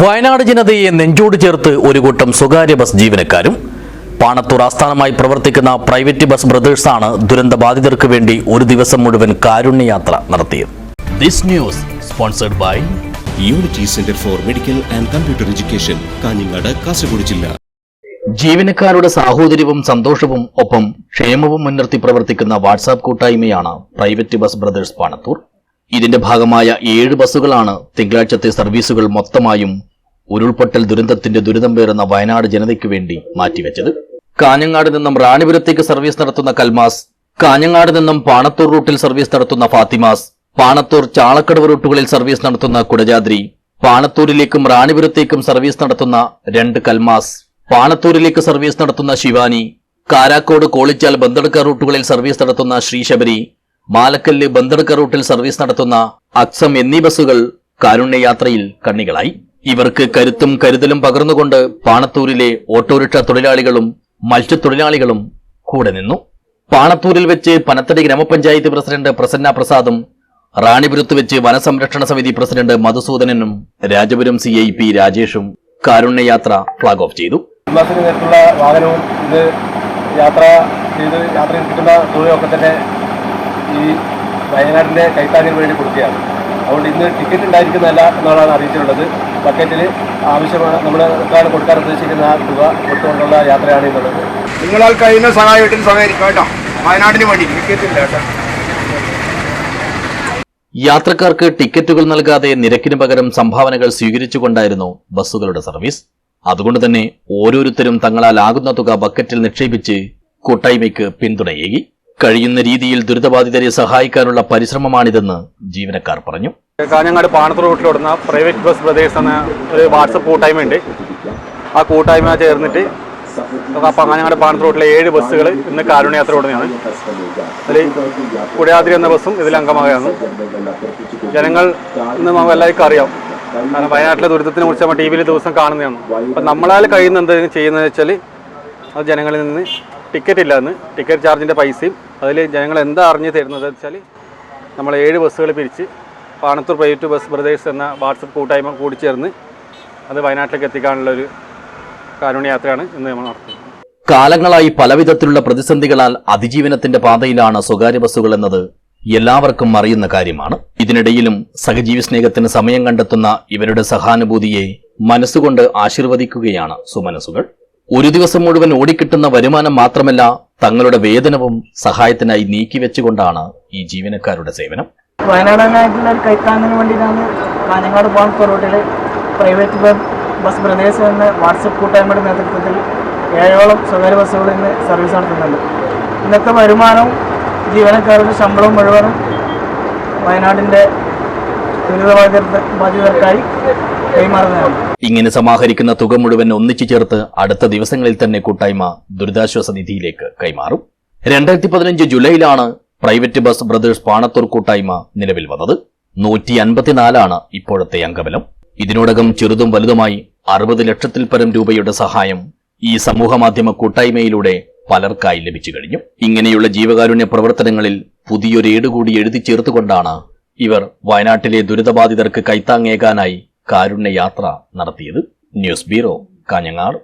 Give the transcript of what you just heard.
വയനാട് ജനതയെ നെഞ്ചോട് ചേർത്ത് ഒരു കൂട്ടം സ്വകാര്യ ബസ് ജീവനക്കാരും പാണത്തൂർ ആസ്ഥാനമായി പ്രവർത്തിക്കുന്ന പ്രൈവറ്റ് ബസ് ബ്രദേഴ്സാണ് ദുരന്ത ബാധിതർക്ക് വേണ്ടി ഒരു ദിവസം മുഴുവൻ കാരുണ്യയാത്ര നടത്തിയത്. This news sponsored by unity centre for medical and computer education Kanhangad Kasaragod ജില്ല ജീവനക്കാരുടെ സാഹോദര്യവും സന്തോഷവും ഒപ്പം ക്ഷേമവും മുൻനിർത്തി പ്രവർത്തിക്കുന്ന വാട്സാപ്പ് കൂട്ടായ്മയാണ് പ്രൈവറ്റ് ബസ് ബ്രദേഴ്സ് പാണത്തൂർ. ഇതിന്റെ ഭാഗമായ ഏഴ് ബസ്സുകളാണ് തിങ്കളാഴ്ചത്തെ സർവീസുകൾ മൊത്തമായും ഉരുൾപൊട്ടൽ ദുരന്തത്തിന്റെ ദുരിതം വയനാട് ജനതയ്ക്ക് വേണ്ടി മാറ്റിവെച്ചത്. കാഞ്ഞങ്ങാട് നിന്നും റാണിപുരത്തേക്ക് സർവീസ് നടത്തുന്ന കൽമാസ് കാഞ്ഞങ്ങാട് നിന്നും പാണത്തൂർ റൂട്ടിൽ സർവീസ് നടത്തുന്ന ഫാത്തിമാസ് പാണത്തൂർ ചാളക്കടവ് റൂട്ടുകളിൽ സർവീസ് നടത്തുന്ന കുടജാദ്രി പാണത്തൂരിലേക്കും റാണിപുരത്തേക്കും സർവീസ് നടത്തുന്ന രണ്ട് കൽമാസ് പാണത്തൂരിലേക്ക് സർവീസ് നടത്തുന്ന ശിവാനി കാരാക്കോട് കോളിച്ചാൽ ബന്തടുക്ക റൂട്ടുകളിൽ സർവീസ് നടത്തുന്ന ശ്രീശബരി മാലക്കല്ല് ബന്ദർക്ക റൂട്ടിൽ സർവീസ് നടത്തുന്ന അക്സം എന്നീ ബസ്സുകൾ കാരുണ്യയാത്രയിൽ കണ്ണികളായി. ഇവർക്ക് കരുത്തും കരുതലും പകർന്നുകൊണ്ട് പാണത്തൂരിലെ ഓട്ടോറിക്ഷ തൊഴിലാളികളും മത്സ്യത്തൊഴിലാളികളും കൂടെ നിന്നു. പാണത്തൂരിൽ വെച്ച് പനത്തടി ഗ്രാമപഞ്ചായത്ത് പ്രസിഡന്റ് പ്രസന്ന പ്രസാദും റാണിപുരത്ത് വെച്ച് വനസംരക്ഷണ സമിതി പ്രസിഡന്റ് മധുസൂദനനും രാജപുരം സി ഐ പി രാജേഷും കാരുണ്യയാത്ര ഫ്ളാഗ് ഓഫ് ചെയ്തു. വാഹനവും ഇത് യാത്ര ചെയ്ത് യാത്ര കിട്ടുന്ന തുകയൊക്കെ തന്നെ ഈ വയനാടിന്റെ കൈത്താങ്ങിന് വേണ്ടി കൊടുക്കുകയാണ്. അതുകൊണ്ട് ഇന്ന് ടിക്കറ്റ് ഉണ്ടായിരിക്കുന്നതല്ല എന്നാണ് അറിയിച്ചിട്ടുള്ളത്. ബക്കറ്റിൽ ആവശ്യമാണ് നമ്മൾ കൊടുക്കാൻ ഉദ്ദേശിക്കുന്ന ആ തുക കൊടുത്തുകൊണ്ടുള്ള യാത്രയാണ് എന്നുള്ളത് നിങ്ങളാൽ കഴിയുന്ന സഹായത്തിൽ സഹകരിക്കാം കേട്ടോ വയനാടിന് വേണ്ടി ടിക്കറ്റ് ഇല്ല കേട്ടോ. യാത്രക്കാർക്ക് ടിക്കറ്റുകൾ നൽകാതെ നിരക്കിന് പകരം സംഭാവനകൾ സ്വീകരിച്ചുകൊണ്ടായിരുന്നു ബസ്സുകളുടെ സർവീസ്. അതുകൊണ്ട് തന്നെ ഓരോരുത്തരും തങ്ങളാൽ ആകുന്ന തുക ബക്കറ്റിൽ നിക്ഷേപിച്ച് കൂട്ടായ്മയ്ക്ക് പിന്തുണയേകി. കഴിയുന്ന രീതിയിൽ ദുരിതബാധിതരെ സഹായിക്കാനുള്ള പരിശ്രമമാണിതെന്ന് ജീവനക്കാർ പറഞ്ഞു. കാഞ്ഞങ്ങാട് പാണത്തൂർ റൂട്ടിലോടുന്ന പ്രൈവറ്റ് ബസ് ബ്രദേഴ്സ് എന്ന ഒരു വാട്സപ്പ് കൂട്ടായ്മ ഉണ്ട്. ആ കൂട്ടായ്മ ചേർന്നിട്ട് കാഞ്ഞങ്ങാട് പാണത്തൂർ റൂട്ടിലെ ഏഴ് ബസ്സുകൾ ഇന്ന് കാരുണ്യയാത്ര ഓടുന്നതാണ്. അതിൽ കുടയാതിരി എന്ന ബസ്സും ഇതിൽ അംഗമാകുകയാണ് ജനങ്ങൾ ഇന്ന് നമുക്ക് എല്ലാവർക്കും അറിയാം. കാരണം വയനാട്ടിലെ ദുരിതത്തിനെ കുറിച്ച് നമ്മൾ ടി വിയിൽ ദിവസം കാണുന്നതാണ്. അപ്പം നമ്മളാൽ കഴിയുന്ന എന്തെങ്കിലും ചെയ്യുന്നത് വെച്ചാൽ അത് ജനങ്ങളിൽ നിന്ന് ടിക്കറ്റ് ഇല്ലാന്ന്. ടിക്കറ്റ് ചാർജിന്റെ പൈസയും അതിൽ ജനങ്ങൾ എന്താ അറിഞ്ഞ് തരുന്നത് വെച്ചാൽ നമ്മൾ ഏഴ് ബസ്സുകൾ പിരിച്ച് പാണത്തൂർ പ്രൈവറ്റ് ബസ് ബ്രദേഴ്സ് എന്ന വാട്സപ്പ് കൂട്ടായ്മ കൂടി ചേർന്ന് അത് വയനാട്ടിലേക്ക് എത്തിക്കാനുള്ള ഒരു കാരുണ്യയാത്രയാണ് ഇന്ന് നമ്മൾ നടത്തുന്നത്. കാലങ്ങളായി പലവിധത്തിലുള്ള പ്രതിസന്ധികളാൽ അതിജീവനത്തിന്റെ പാതയിലാണ് സ്വകാര്യ ബസ്സുകൾ എന്നത് എല്ലാവർക്കും അറിയുന്ന കാര്യമാണ്. ഇതിനിടയിലും സഹജീവി സ്നേഹത്തിന് സമയം കണ്ടെത്തുന്ന ഇവരുടെ സഹാനുഭൂതിയെ മനസ്സുകൊണ്ട് ആശീർവദിക്കുകയാണ് സുമനസുകൾ. ഒരു ദിവസം മുഴുവൻ ഓടിക്കിട്ടുന്ന വരുമാനം മാത്രമല്ല തങ്ങളുടെ വേതനവും സഹായത്തിനായി നീക്കിവെച്ചുകൊണ്ടാണ് ഈ ജീവനക്കാരുടെ സേവനം. വയനാടനായിട്ടുള്ള ഒരു കൈത്താങ്ങിന് വേണ്ടിയിട്ടാണ് കാഞ്ഞങ്ങാട് പാണത്തൂർ റൂട്ടിൽ പ്രൈവറ്റ് ബസ് ബ്രദേഴ്സ് എന്ന വാട്സപ്പ് കൂട്ടായ്മയുടെ നേതൃത്വത്തിൽ ഏഴോളം സ്വകാര്യ ബസ്സുകൾ ഇന്ന് സർവീസ് നടത്തുന്നുണ്ട്. ഇന്നത്തെ വരുമാനവും ജീവനക്കാരുടെ ശമ്പളവും മുഴുവനും വയനാടിന്റെ ദുരിതബാധിത ബാധിതർക്കായി ഇങ്ങനെ സമാഹരിക്കുന്ന തുക മുഴുവൻ ഒന്നിച്ചു ചേർത്ത് അടുത്ത ദിവസങ്ങളിൽ തന്നെ കൂട്ടായ്മ ദുരിതാശ്വാസ നിധിയിലേക്ക് കൈമാറും. രണ്ടായിരത്തി പതിനഞ്ച് ജൂലൈയിലാണ് പ്രൈവറ്റ് ബസ് ബ്രദേഴ്സ് പാണത്തൂർ കൂട്ടായ്മ നിലവിൽ വന്നത്. നൂറ്റി അൻപത്തിനാലാണ് ഇപ്പോഴത്തെ അംഗബലം. ഇതിനോടകം ചെറുതും വലുതുമായി അറുപത് ലക്ഷത്തിൽ പരം രൂപയുടെ സഹായം ഈ സമൂഹ മാധ്യമ കൂട്ടായ്മയിലൂടെ പലർക്കായി ലഭിച്ചു കഴിഞ്ഞു. ഇങ്ങനെയുള്ള ജീവകാരുണ്യ പ്രവർത്തനങ്ങളിൽ പുതിയൊരു ഏടുകൂടി എഴുതി ചേർത്തുകൊണ്ടാണ് ഇവർ വയനാട്ടിലെ ദുരിതബാധിതർക്ക് കൈത്താങ്ങേകാനായി കാരുണ്യ യാത്ര നടത്തിയത് ന്യൂസ് ബ്യൂറോ കാഞ്ഞങ്ങാട്.